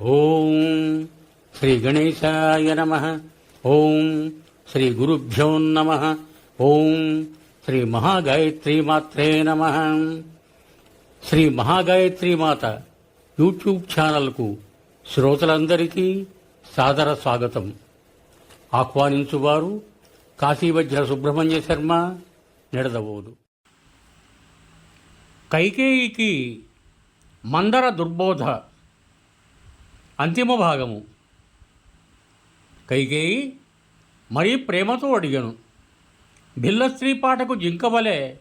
ఓం శ్రీ గణేశాయ నమ. ఓం శ్రీ గురుభ్యో నమ. ఓం శ్రీ మహాగాయత్రి మాత్రే నమ. శ్రీ మహాగాయత్రి మాత యూట్యూబ్ ఛానల్కు శ్రోతలందరికీ సాదర స్వాగతం. ఆహ్వానించువారు కాశీవజ్ర సుబ్రహ్మణ్య శర్మ నిడదవోదు. కైకేయికి మందర దుర్బోధ అంతిమ భాగము. కైకేయి మరీ ప్రేమతో అడిగాను. బిల్లస్త్రీ పాటకు జింకవలే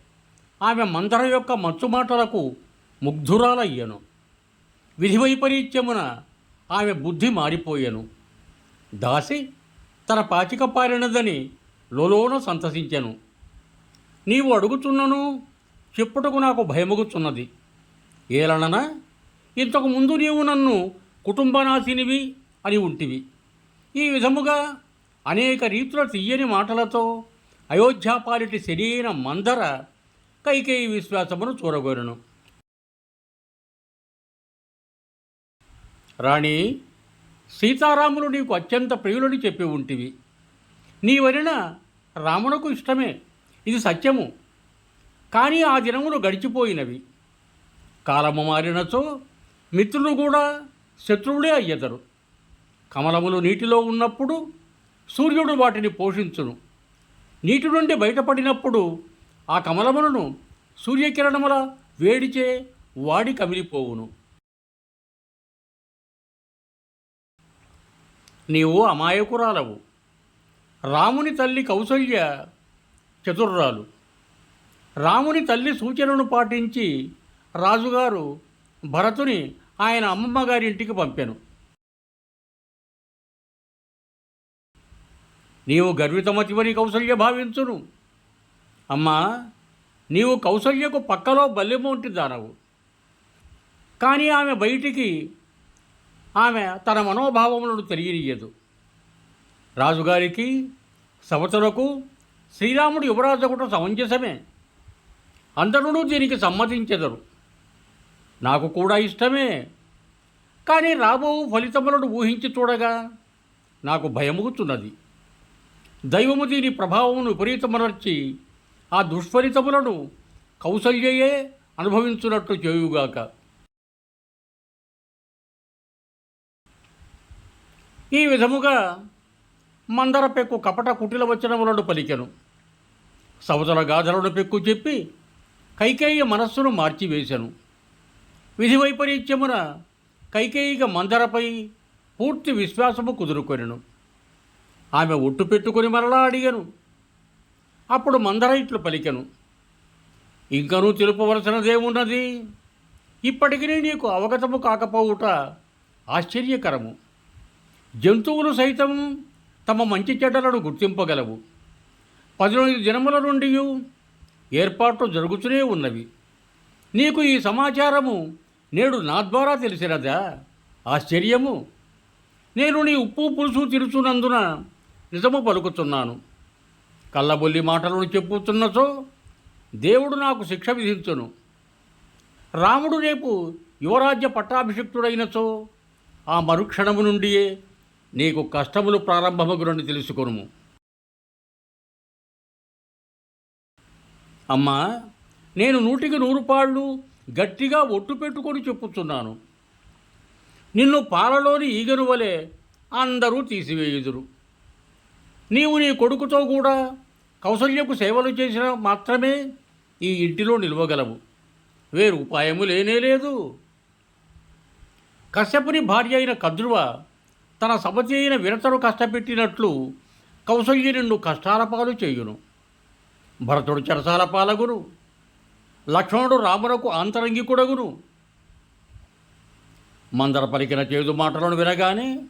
ఆమె మందర యొక్క మచ్చుమాటలకు ముగ్ధురాలయ్యను. విధి వైపరీత్యమున ఆమె బుద్ధి మారిపోయాను. దాసి తన పాచిక పారినదని లోలోన సంతసించాను. నీవు అడుగుచున్నను చెప్పుటకు నాకు భయముగుచున్నది ఏలనన ఇంతకు ముందు నీవు నన్ను కుటుంబనాశినివి అని ఉంటివి. ఈ విధముగా అనేక రీతుల తీయని మాటలతో అయోధ్యాపాలిటి శరీర మందర కైకేయి విశ్వాసమును చూరగోరును. రాణి సీతారాములు నీకు అత్యంత ప్రియులని చెప్పి ఉంటివి. నీ వలన రామునకు ఇష్టమే ఇది సత్యము. కానీ ఆ దినములు గడిచిపోయినవి. కాలము మారినచో మిత్రులు కూడా శత్రువులే అయ్యెదరు. కమలములు నీటిలో ఉన్నప్పుడు సూర్యుడు వాటిని పోషించును. నీటి నుండి బయటపడినప్పుడు ఆ కమలములను సూర్యకిరణముల వేడిచే వాడి కమిలిపోవును. నీవు అమాయకురాలవు. రాముని తల్లి కౌసల్య చతుర్రాలు. రాముని తల్లి సూచనను పాటించి రాజుగారు భరతుని ఆయన అమ్మమ్మ గారి ఇంటికి పంపాను. నీవు గర్వితమతివని కౌసల్య భావించును. అమ్మా నీవు కౌసల్యకు పక్కలో బల్లెమొంటి దానవు. కానీ ఆమె బయటికి ఆమె తన మనోభావములను తెలియనియదు రాజుగారికి సవతలకు శ్రీరాముడు యువరాజు కూడా సమంజసమే. అందరూ దీనికి సమ్మతించెదరు. నాకు కూడా ఇష్టమే. కానీ రాబో ఫలితములను ఊహించి చూడగా నాకు భయముగుతున్నది దైవము దీని ప్రభావమును విపరీతమనర్చి ఆ దుష్ఫలితములను కౌసల్యయే అనుభవించున్నట్లు చేయుగాక. ఈ విధముగా మందర పెక్కు కపట కుటిల వచనములను పలికెను. సవతల గాథలను పెక్కు చెప్పి కైకేయ మనస్సును మార్చివేశాను విధి వైపరీత్యమున కైకేయిక మందరపై పూర్తి విశ్వాసము కుదురుకొనెను. ఆమె ఒట్టు పెట్టుకుని మరలా అడిగను. అప్పుడు మందర ఇట్లు పలికెను. ఇంకనూ తెలుపవలసినదేమున్నది ఇప్పటికీ నీకు అవగతము కాకపోవుట ఆశ్చర్యకరము. జంతువులు సైతం తమ మంచి చెడ్డలను గుర్తింపగలవు. పదిహేను దినముల నుండి ఏర్పాట్లు జరుగుతూనే ఉన్నవి. నీకు ఈ సమాచారము నేడు నా ద్వారా తెలిసినదా ఆశ్చర్యము. నేను నీ ఉప్పు పులుసు తిరుచున్నందున నిజము పలుకుతున్నాను. కళ్ళబొల్లి మాటలను చెప్పుతున్నచో దేవుడు నాకు శిక్ష విధించును. రాముడు రేపు యువరాజ్య పట్టాభిషిక్తుడైనచో ఆ మరుక్షణము నుండియే నీకు కష్టములు ప్రారంభమగునని తెలుసుకొనుము. అమ్మా నేను నూటికి నూరు పాళ్ళు గట్టిగా ఒట్టు పెట్టుకొని చెప్పుతున్నాను నిన్ను పాలలోని ఈగను వలె అందరూ తీసివేయుదురు. నీవు నీ కొడుకుతో కూడా కౌసల్యకు సేవలు చేసిన మాత్రమే ఈ ఇంటిలో నిలవగలవు. వేరు ఉపాయము లేనే లేదు. కశ్యపుని భార్య అయిన కద్రువ తన సమతి అయిన విరతను కష్టపెట్టినట్లు కౌసల్య నిన్ను కష్టాల పాలు చేయును. భరతుడు చెరసాల పాలగురు. లక్ష్మణుడు రామునకు అంతరంగికుడగును. మందర పలికిన చేదు మాటలను వినగానే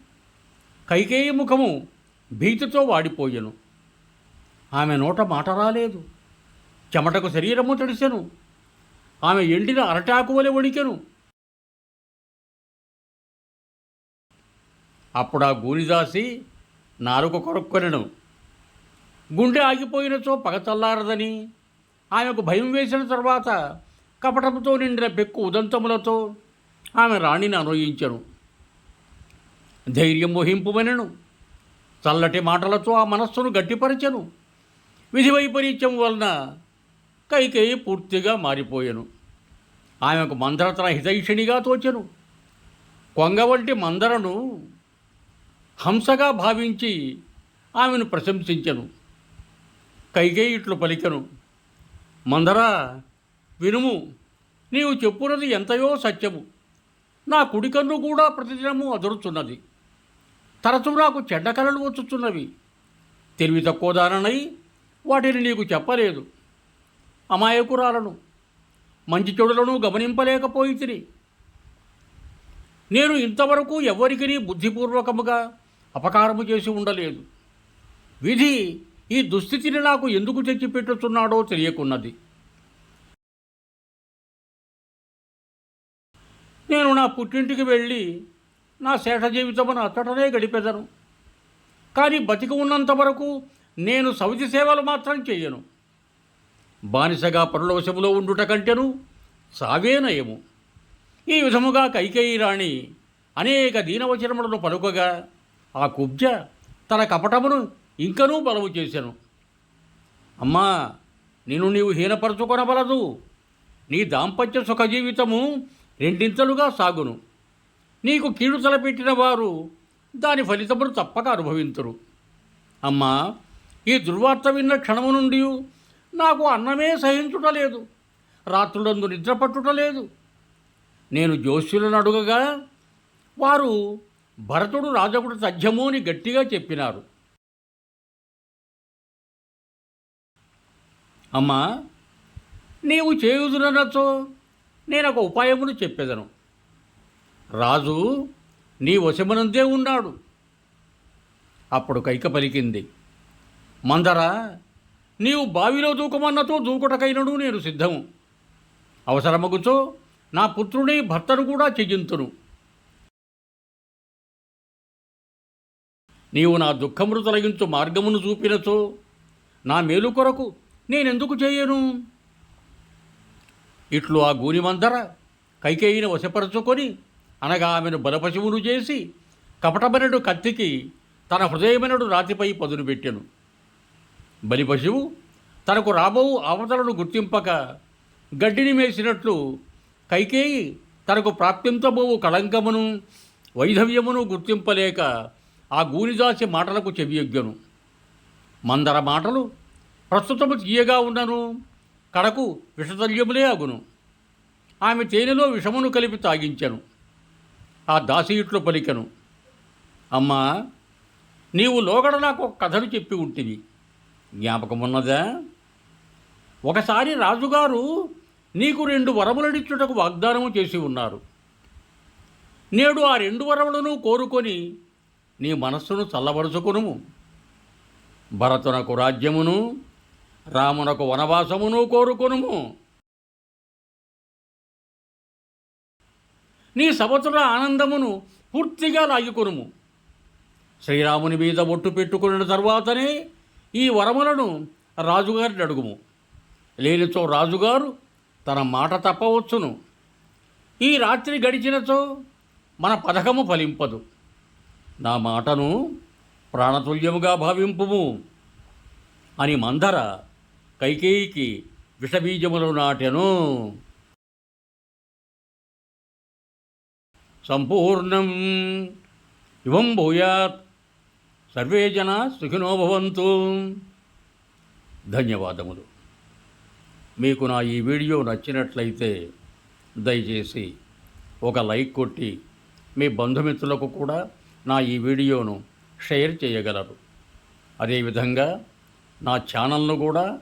కైకేయి ముఖము భీతితో వాడిపోయెను. ఆమె నోట మాట రాలేదు. చెమటకు శరీరము తడిసెను. ఆమె ఎండిన అరటాకు వలె వణికెను. అప్పుడు ఆ గూనిదాసి నాలుక కొరక్కొనెను. గుండె ఆగిపోయినచో పగ చల్లారదని ఆమెకు భయం వేసిన తర్వాత కపటముతో నిండిన పెక్కు ఉదంతములతో ఆమె రాణిని అనుయించను. ధైర్యం మోహింపుమనెను. చల్లటి మాటలతో ఆ మనస్సును గట్టిపరచెను. విధి వైపరీత్యం వలన కైకేయి పూర్తిగా మారిపోయాను. ఆమెకు మందరతన హితైషిణిగా తోచెను. కొంగ వంటి మందరను హంసగా భావించి ఆమెను ప్రశంసించెను. కైకేయి ఇట్లు పలికెను. మందరా వినుము నీవు చెప్పున్నది ఎంతయో సత్యము. నా కుడికన్ను కూడా ప్రతిదినము అదురుతున్నది. తరచు నాకు చెడ్డ కళలు వచ్చుచున్నవి తెలివి తక్కువ దాననై వాటిని నీకు చెప్పలేదు. అమాయకురాలను మంచి చెడులను గమనింపలేకపోయి తిని నేను ఇంతవరకు ఎవరికి బుద్ధిపూర్వకముగా అపకారము చేసి ఉండలేదు. విధి ఈ దుస్థితిని నాకు ఎందుకు తెచ్చిపెట్టుతున్నాడో తెలియకున్నది. నేను నా పుట్టింటికి వెళ్ళి నా శేష జీవితమును అచ్చటనే గడిపెదను. కానీ బతికి ఉన్నంత వరకు నేను సౌతి సేవలు మాత్రం చేయను. బానిసగా పరలోశములో ఉండుట కంటేను సావేనయము ఈ విధముగా కైకేయి రాణి అనేక దీనవచనములను పలుకగా ఆ కుబ్జ తన కపటమును ఇంకనూ బలము చేశాను. అమ్మా నిన్ను నీవు హీనపరచుకొనబలదు నీ దాంపత్య సుఖ జీవితము రెండింతలుగా సాగును. నీకు కీడు తలపెట్టిన వారు దాని ఫలితమును తప్పక అనుభవించరు అమ్మా ఈ దుర్వార్త విన్న క్షణము నుండి నాకు అన్నమే సహించుట లేదు. రాత్రులందు నిద్ర పట్టుటలేదు నేను జోష్యులను అడుగగా వారు భరతుడు రాజకుడు తథ్యము అని గట్టిగా చెప్పినారు. అమ్మా నీవు చేయుదుననచో నేను ఒక ఉపాయమును చెప్పేదను. రాజు నీ వశమునందే ఉన్నాడు. అప్పుడు కైక పలికింది మందర నీవు బావిలో దూకమన్నతో దూకుటకైనను నేను సిద్ధము. అవసరమగుచో నా పుత్రుని భర్తను కూడా చెయ్యింతును నీవు నా దుఃఖమును తొలగించు మార్గమును చూపినచో నా మేలు కొరకు నేనెందుకు చేయను? ఇట్లు ఆ గూనిమందర కైకేయిని వశపరచుకొని అనగా ఆమెను బలపశువును చేసి కపటమనుడు కత్తికి తన హృదయమనుడు రాతిపై పదును పెట్టెను. బలిపశువు తనకు రాబో అవతలను గుర్తింపక గడ్డిని మేసినట్లు కైకేయి తనకు ప్రాప్తించబోవు కళంకమును వైధవ్యమును గుర్తింపలేక ఆ గూనిదాసి మాటలకు చెవియొగ్గను. మందర మాటలు ప్రస్తుతము తీయగా ఉన్నను కడకు విషతల్యములే అగును. ఆమె తేనెలో విషమును కలిపి తాగించను. ఆ దాసి ఇట్లు పలికను. అమ్మా నీవు లోగడ నాకు ఒక కథను చెప్పి ఉంటివి. జ్ఞాపకమున్నదా? ఒకసారి రాజుగారు నీకు రెండు వరములనిచ్చుటకు వాగ్దానము చేసి ఉన్నారు. నేడు ఆ రెండు వరములను కోరుకొని నీ మనస్సును చల్లబరుచుకును భరతునకు రాజ్యమును రామునకు వనవాసమును కోరుకొనుము. నీ సవతుల ఆనందమును పూర్తిగా లాగికొనుము. శ్రీరాముని మీద ఒట్టు పెట్టుకున్న తర్వాతనే ఈ వరములను రాజుగారిని అడుగుము. లేనిచో రాజుగారు తన మాట తప్పవచ్చును. ఈ రాత్రి గడిచినచో మన పథకము ఫలింపదు. నా మాటను ప్రాణతుల్యముగా భావింపుము అని మందర కైకేయికి విషబీజములు నాటెను. సంపూర్ణం ఇవం భూయాత్. సర్వే జన సుఖినో భవంతు. ధన్యవాదములు. మీకు నా ఈ వీడియో నచ్చినట్లయితే దయచేసి ఒక లైక్ కొట్టి మీ బంధుమిత్రులకు కూడా నా ఈ వీడియోను షేర్ చేయగలరు. అదేవిధంగా నా ఛానల్ను కూడా